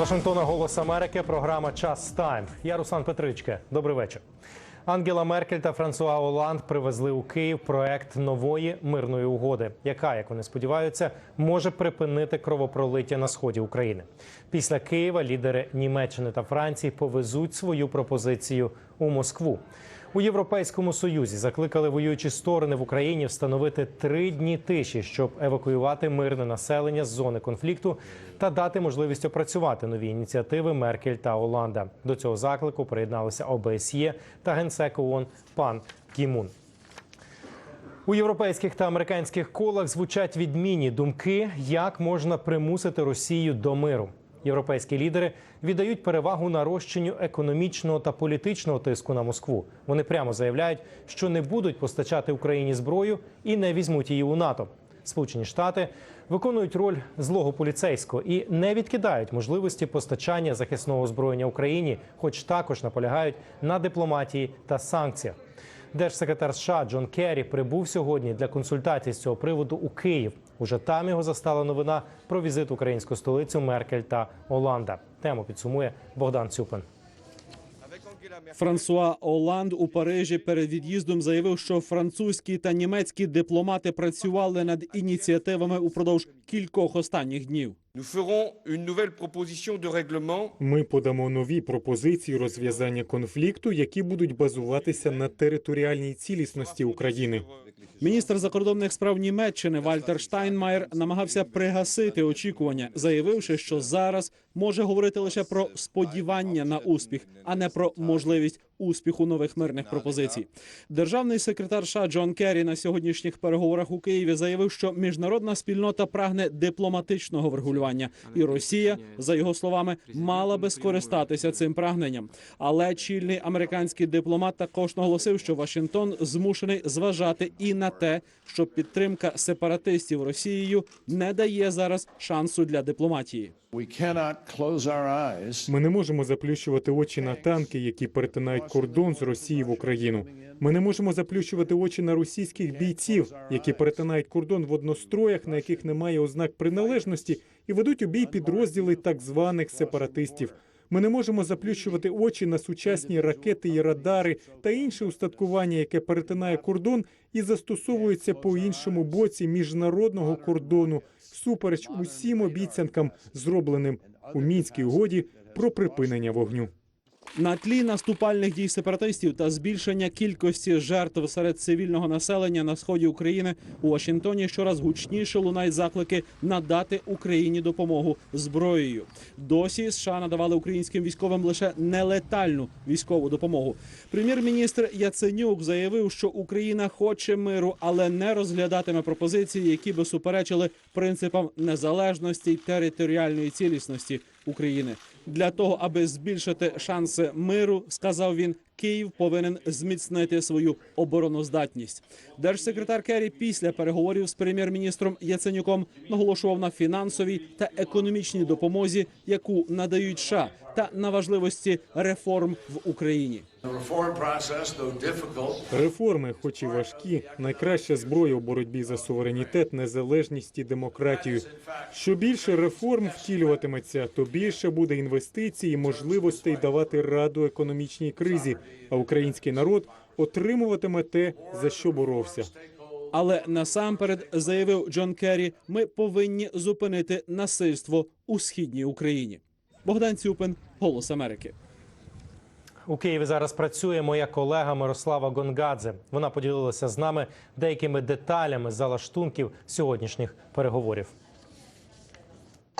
Вашингтона Голос Америки. Програма Час Тайм. Я Руслан Петричке. Добрий вечір. Ангела Меркель та Франсуа Оланд привезли у Київ проект нової мирної угоди, яка, як вони сподіваються, може припинити кровопролиття на сході України. Після Києва лідери Німеччини та Франції повезуть свою пропозицію у Москву. У Європейському Союзі закликали воюючі сторони в Україні встановити три дні тиші, щоб евакуювати мирне населення з зони конфлікту та дати можливість опрацювати нові ініціативи Меркель та Оланда. До цього заклику приєдналися ОБСЄ та генсек ООН пан Кімун. У європейських та американських колах звучать відмінні думки, як можна примусити Росію до миру. Європейські лідери віддають перевагу нарощенню економічного та політичного тиску на Москву. Вони прямо заявляють, що не будуть постачати Україні зброю і не візьмуть її у НАТО. Сполучені Штати виконують роль злого поліцейського і не відкидають можливості постачання захисного озброєння Україні, хоч також наполягають на дипломатії та санкціях. Держсекретар США Джон Керрі прибув сьогодні для консультацій з цього приводу у Київ. Уже там його застала новина про візит в українську столицю Меркель та Оланда. Тему підсумує Богдан Цюпин. Франсуа Оланд у Парижі перед від'їздом заявив, що французькі та німецькі дипломати працювали над ініціативами упродовж кількох останніх днів. Ми подамо нові пропозиції розв'язання конфлікту, які будуть базуватися на територіальній цілісності України. Міністр закордонних справ Німеччини Вальтер Штайнмаєр намагався пригасити очікування, заявивши, що зараз може говорити лише про сподівання на успіх, а не про можливість успіху нових мирних пропозицій. Державний секретар США Джон Керрі на сьогоднішніх переговорах у Києві заявив, що міжнародна спільнота прагне дипломатичного врегулювання, і Росія, за його словами, мала би скористатися цим прагненням. Але чільний американський дипломат також наголосив, що Вашингтон змушений зважати і на те, що підтримка сепаратистів Росією не дає зараз шансу для дипломатії. We cannot close our eyes Ми не можемо заплющувати очі на танки, які перетинають кордон з Росії в Україну. Ми не можемо заплющувати очі на російських бійців, які перетинають кордон в одностроях, на яких немає ознак приналежності, і ведуть у бій підрозділи так званих сепаратистів. Ми не можемо заплющувати очі на сучасні ракети і радари та інше устаткування, яке перетинає кордон і застосовується по іншому боці міжнародного кордону, всупереч усім обіцянкам, зробленим у мінській угоді про припинення вогню. На тлі наступальних дій сепаратистів та збільшення кількості жертв серед цивільного населення на сході України у Вашингтоні щораз гучніше лунають заклики надати Україні допомогу зброєю. Досі США надавали українським військовим лише нелетальну військову допомогу. Прем'єр-міністр Яценюк заявив, що Україна хоче миру, але не розглядатиме пропозиції, які би суперечили принципам незалежності й територіальної цілісності України. Для того аби збільшити шанси миру, сказав він, Київ повинен зміцнити свою обороноздатність. Держсекретар Керрі після переговорів з прем'єр-міністром Яценюком наголошував на фінансовій та економічній допомозі, яку надають США, та на важливості реформ в Україні. Реформи, хоч і важкі, найкраща зброя у боротьбі за суверенітет, незалежність і демократію. Що більше реформ втілюватиметься, то більше буде інвестицій і можливостей давати раду економічній кризі. А український народ отримуватиме те, за що боровся. Але насамперед заявив Джон Керрі, ми повинні зупинити насильство у східній Україні. Богдан Цюпин, Голос Америки. У Києві зараз працює моя колега Мирослава Гонгадзе. Вона поділилася з нами деякими деталями залаштунків сьогоднішніх переговорів.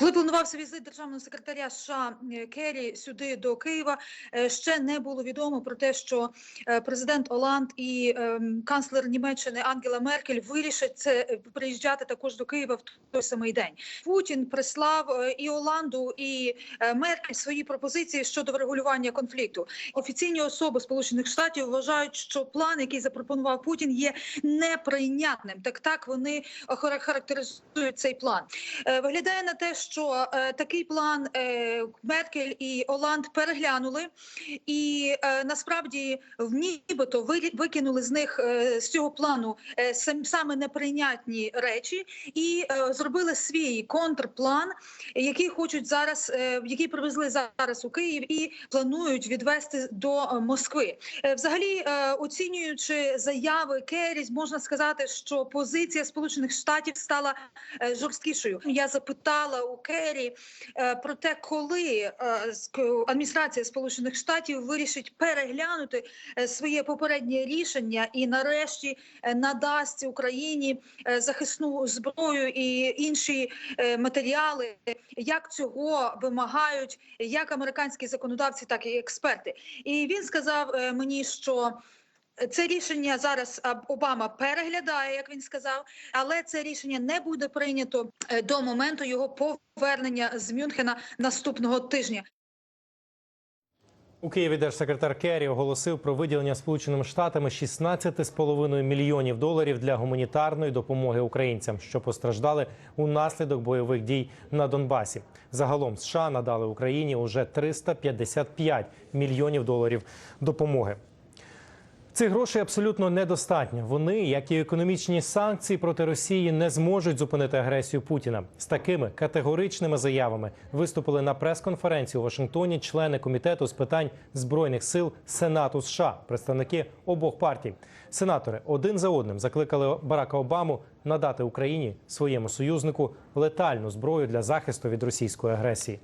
Коли планувався візит державного секретаря США Керрі сюди до Києва, е, ще не було відомо про те, що е, президент Оланд і ем, канцлер Німеччини Ангела Меркель вирішать це е, приїжджати також до Києва в той самий день. Путін прислав і Оланду, і Меркель свої пропозиції щодо врегулювання конфлікту. Офіційні особи Сполучених Штатів вважають, що план, який запропонував Путін, є неприйнятним. Так так вони характеризують цей план. Виглядає на те, що е, такий план е, Меркель і Оланд переглянули, і е, насправді в нібито ви- викинули з них е, з цього плану е, сам- саме неприйнятні речі, і е, зробили свій контрплан, який хочуть зараз, е, який привезли зараз у Київ і планують відвести до Москви. Е, Взагалі, е, оцінюючи заяви Керрі, можна сказати, що позиція Сполучених Штатів стала е, жорсткішою. Я запитала у Керрі е, про те, коли е, адміністрація Сполучених Штатів вирішить переглянути е, своє попереднє рішення і нарешті надасть Україні захисну зброю і інші матеріали, як цього вимагають як американські законодавці, так і експерти. І він сказав мені, що це рішення зараз Обама переглядає, як він сказав, але це рішення не буде прийнято е, до моменту його повернення з Мюнхена наступного тижня. У Києві держсекретар Керрі оголосив про виділення Сполученими Штатами 16,5 мільйонів доларів для гуманітарної допомоги українцям, що постраждали унаслідок бойових дій на Донбасі. Загалом США надали Україні уже 355 мільйонів доларів допомоги. Цих грошей абсолютно недостатньо. Вони, як і економічні санкції проти Росії, не зможуть зупинити агресію Путіна. З такими категоричними заявами виступили на прес-конференції у Вашингтоні члени комітету з питань збройних сил Сенату США, представники обох партій. Сенатори один за одним закликали Барака Обаму надати Україні своєму союзнику летальну зброю для захисту від російської агресії.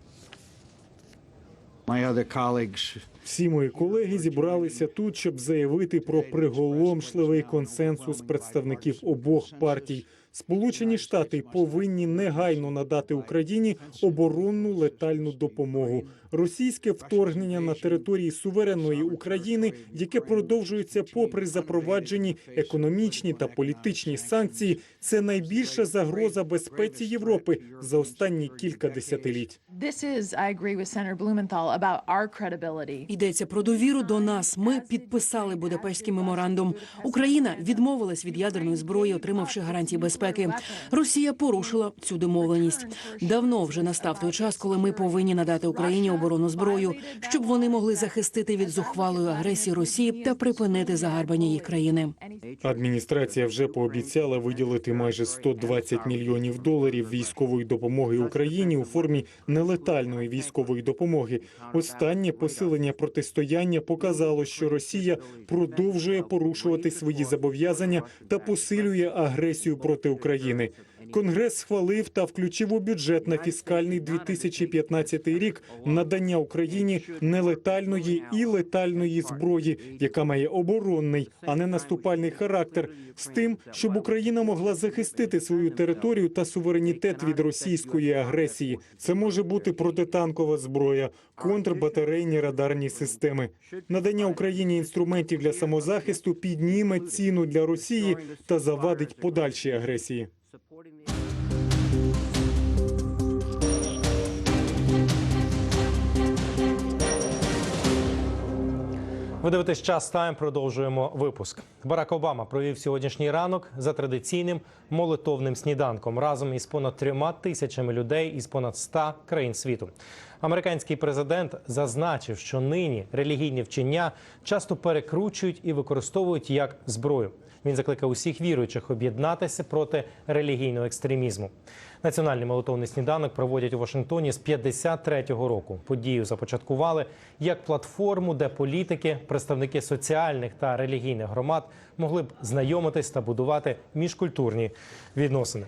Всі мої колеги зібралися тут, щоб заявити про приголомшливий консенсус представників обох партій. Сполучені Штати повинні негайно надати Україні оборонну летальну допомогу. Російське вторгнення на території суверенної України, яке продовжується попри запроваджені економічні та політичні санкції, це найбільша загроза безпеці Європи за останні кілька десятиліть. This is, I agree with Senator Blumenthal about our credibility. Йдеться про довіру до нас. Ми підписали Будапештський меморандум. Україна відмовилась від ядерної зброї, отримавши гарантії безпеки. Росія порушила цю домовленість. Давно вже настав той час, коли ми повинні надати Україні оборонну зброю, щоб вони могли захистити від зухвалої агресії Росії та припинити загарбання їх країни. Адміністрація вже пообіцяла виділити майже 120 мільйонів доларів військової допомоги Україні у формі нелетальної військової допомоги. Останнє посилення протистояння показало, що Росія продовжує порушувати свої зобов'язання та посилює агресію проти України. Конгрес схвалив та включив у бюджет на фіскальний 2015 рік надання Україні нелетальної і летальної зброї, яка має оборонний, а не наступальний характер, з тим, щоб Україна могла захистити свою територію та суверенітет від російської агресії. Це може бути протитанкова зброя, контрбатарейні радарні системи. Надання Україні інструментів для самозахисту підніме ціну для Росії та завадить подальшій агресії. Ви дивитесь час тайм. Продовжуємо випуск. Барак Обама провів сьогоднішній ранок за традиційним молитовним сніданком разом із понад трьома тисячами людей із понад 100 країн світу. Американський президент зазначив, що нині релігійні вчення часто перекручують і використовують як зброю. Він закликав усіх віруючих об'єднатися проти релігійного екстремізму. Національний молитовний сніданок проводять у Вашингтоні з 53-го року. Подію започаткували як платформу, де політики, представники соціальних та релігійних громад могли б знайомитись та будувати міжкультурні відносини.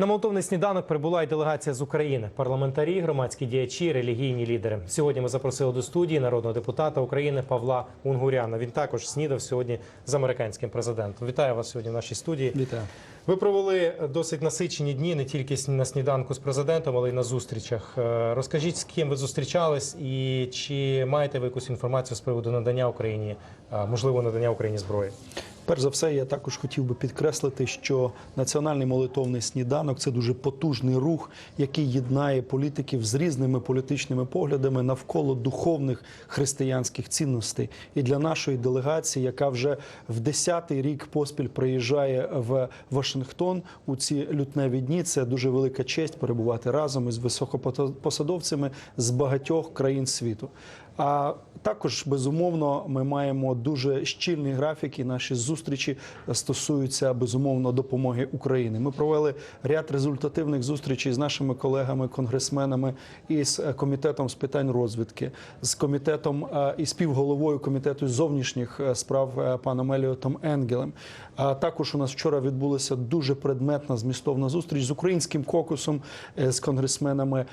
На молотовний сніданок прибула й делегація з України, парламентарі, громадські діячі, релігійні лідери. Сьогодні ми запросили до студії народного депутата України Павла Унгуряна. Він також снідав сьогодні з американським президентом. Вітаю вас сьогодні в нашій студії. Вітаю. Ви провели досить насичені дні не тільки на сніданку з президентом, але й на зустрічах. Е, Розкажіть, з ким ви зустрічались, і чи маєте ви якусь інформацію з приводу надання Україні, е, можливо, надання Україні зброї? Перш за все, я також хотів би підкреслити, що національний молитовний сніданок це дуже потужний рух, який єднає політиків з різними політичними поглядами навколо духовних християнських цінностей. І для нашої делегації, яка вже в 10-й рік поспіль приїжджає в Вашингтон у ці лютневі дні, це дуже велика честь перебувати разом із високопосадовцями з багатьох країн світу. А також безумовно ми маємо дуже щільний графік, і наші зустрічі стосуються безумовно допомоги Україні. Ми провели ряд результативних зустрічей з нашими колегами, конгресменами і з е, комітетом з питань розвідки, з комітетом е, і співголовою комітету зовнішніх е, справ паном Еліотом Енгелем. А також у нас вчора відбулася дуже предметна змістовна зустріч з українським кокусом, з конгресменами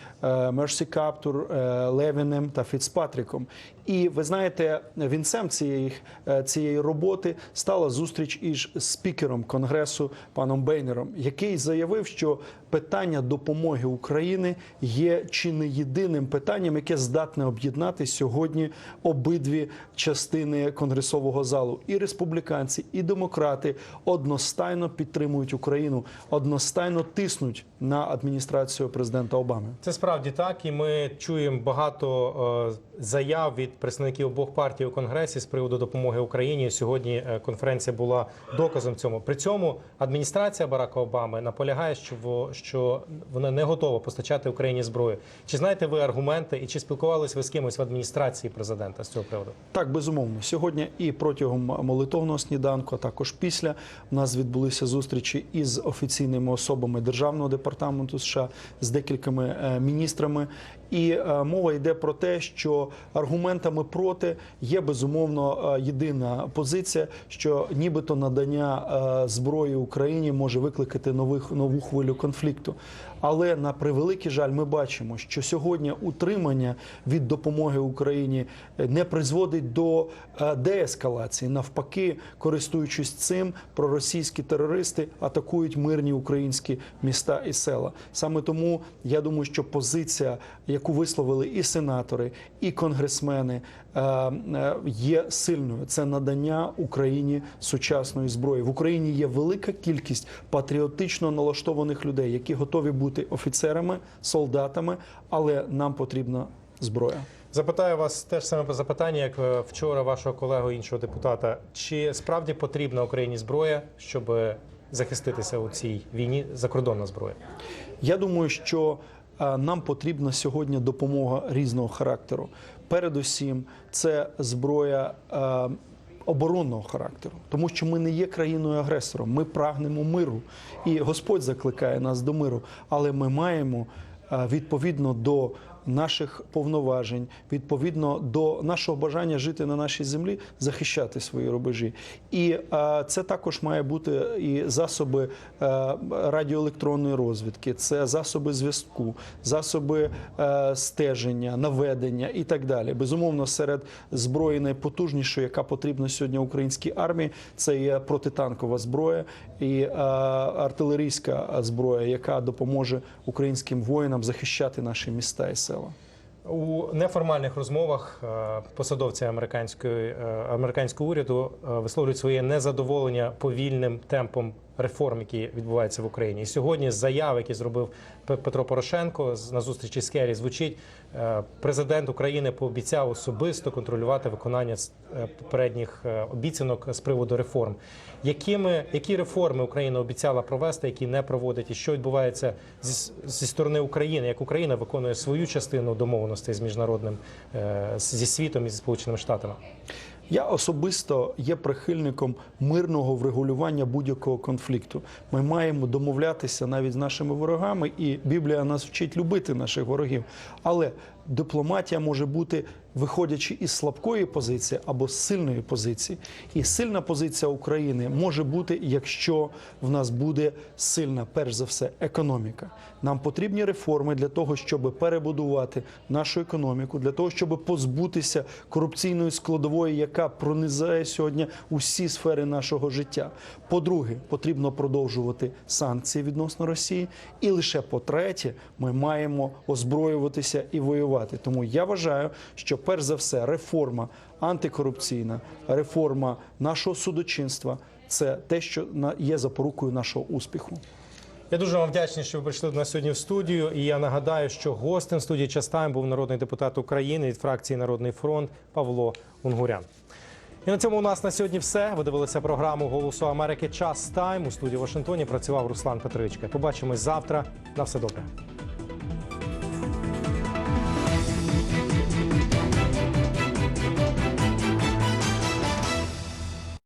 Мерсі Каптур, Левіним та Фіцпатріком. І ви знаєте, вінцем цієї, е, цієї роботи стала зустріч із спікером конгресу паном Бейнером, який заявив, що питання допомоги України є чи не єдиним питанням, яке здатне об'єднати сьогодні обидві частини конгресового залу. І республіканці, і демократи одностайно підтримують Україну, одностайно тиснуть на адміністрацію президента Обами. Це справді так, і ми чуємо багато е, заяв від представників обох партій у конгресі з приводу допомоги Україні. Сьогодні е, конференція була доказом цьому. При цьому адміністрація Барака Обами наполягає, що що вона не готова постачати Україні зброю. Чи знаєте ви аргументи, і чи спілкувалися ви з кимось в адміністрації президента з цього приводу? Так, безумовно. Сьогодні і протягом молитовного сніданку, а також після у нас відбулися зустрічі із офіційними особами Державного департаменту США з декількома е, міністрами. І е, мова йде про те, що аргументами проти є безумовно е, єдина позиція, що нібито надання е, зброї Україні може викликати нових нову хвилю конфлікту. Але на превеликий жаль, ми бачимо, що сьогодні утримання від допомоги Україні е, не призводить до е, деескалації. Навпаки, користуючись цим, проросійські терористи атакують мирні українські міста і села. Саме тому я думаю, що позиція, яку висловили і сенатори, і конгресмени, є сильною. Це надання Україні сучасної зброї. В Україні є велика кількість патріотично налаштованих людей, які готові бути офіцерами, солдатами, але нам потрібна зброя. Запитаю вас теж саме запитання, як е, вчора вашого колегу іншого депутата. Чи справді потрібна Україні зброя, щоб захиститися у цій війні? Закордонна зброя? Я думаю, що е, нам потрібна сьогодні допомога різного характеру. Передусім, це зброя. е, Оборонного характеру, тому що ми не є країною агресором. Ми прагнемо миру, і Господь закликає нас до миру. Але ми маємо е, відповідно до наших повноважень, відповідно до нашого бажання жити на нашій землі, захищати свої рубежі. І е, це також має бути і засоби е, радіоелектронної розвідки, це засоби зв'язку, засоби е, стеження, наведення і так далі. Безумовно, серед зброї найпотужнішої, яка потрібна сьогодні українській армії, це є протитанкова зброя і артилерійська зброя, яка допоможе українським воїнам захищати наші міста і села. У неформальних розмовах е, посадовці американської е, американського уряду е, висловлюють своє незадоволення повільним темпом реформ, які відбуваються в Україні. І сьогодні з заяв, які зробив Петро Порошенко на зустрічі з Керрі, звучить е, президент України пообіцяв особисто контролювати виконання е, попередніх е, обіцянок з приводу реформ. Якими які реформи Україна обіцяла провести, які не проводить, і що відбувається зі, зі сторони України, як Україна виконує свою частину домовленостей з міжнародним зі світом і зі сполученими штатами? Я особисто є прихильником мирного врегулювання будь-якого конфлікту. Ми маємо домовлятися навіть з нашими ворогами, і Біблія нас вчить любити наших ворогів. Але дипломатія може бути виходячи із слабкої позиції або з сильної позиції. І сильна позиція України може бути, якщо в нас буде сильна, перш за все, економіка. Нам потрібні реформи для того, щоб перебудувати нашу економіку, для того, щоб позбутися корупційної складової, яка пронизає сьогодні усі сфери нашого життя. По-друге, потрібно продовжувати санкції відносно Росії. І лише по-третє, ми маємо озброюватися і воювати. Працювати. Тому я вважаю, що перш за все реформа антикорупційна, реформа нашого судочинства це те, що є запорукою нашого успіху. Я дуже вам вдячний, що ви прийшли до нас сьогодні в студію. І я нагадаю, що гостем студії Частайм був народний депутат України від фракції Народний фронт Павло Унгурян. І на цьому у нас на сьогодні все. Ви дивилися програму Голосу Америки. Час тайм у студії в Вашингтоні. Працював Руслан Петричка. Побачимось завтра. На все добре.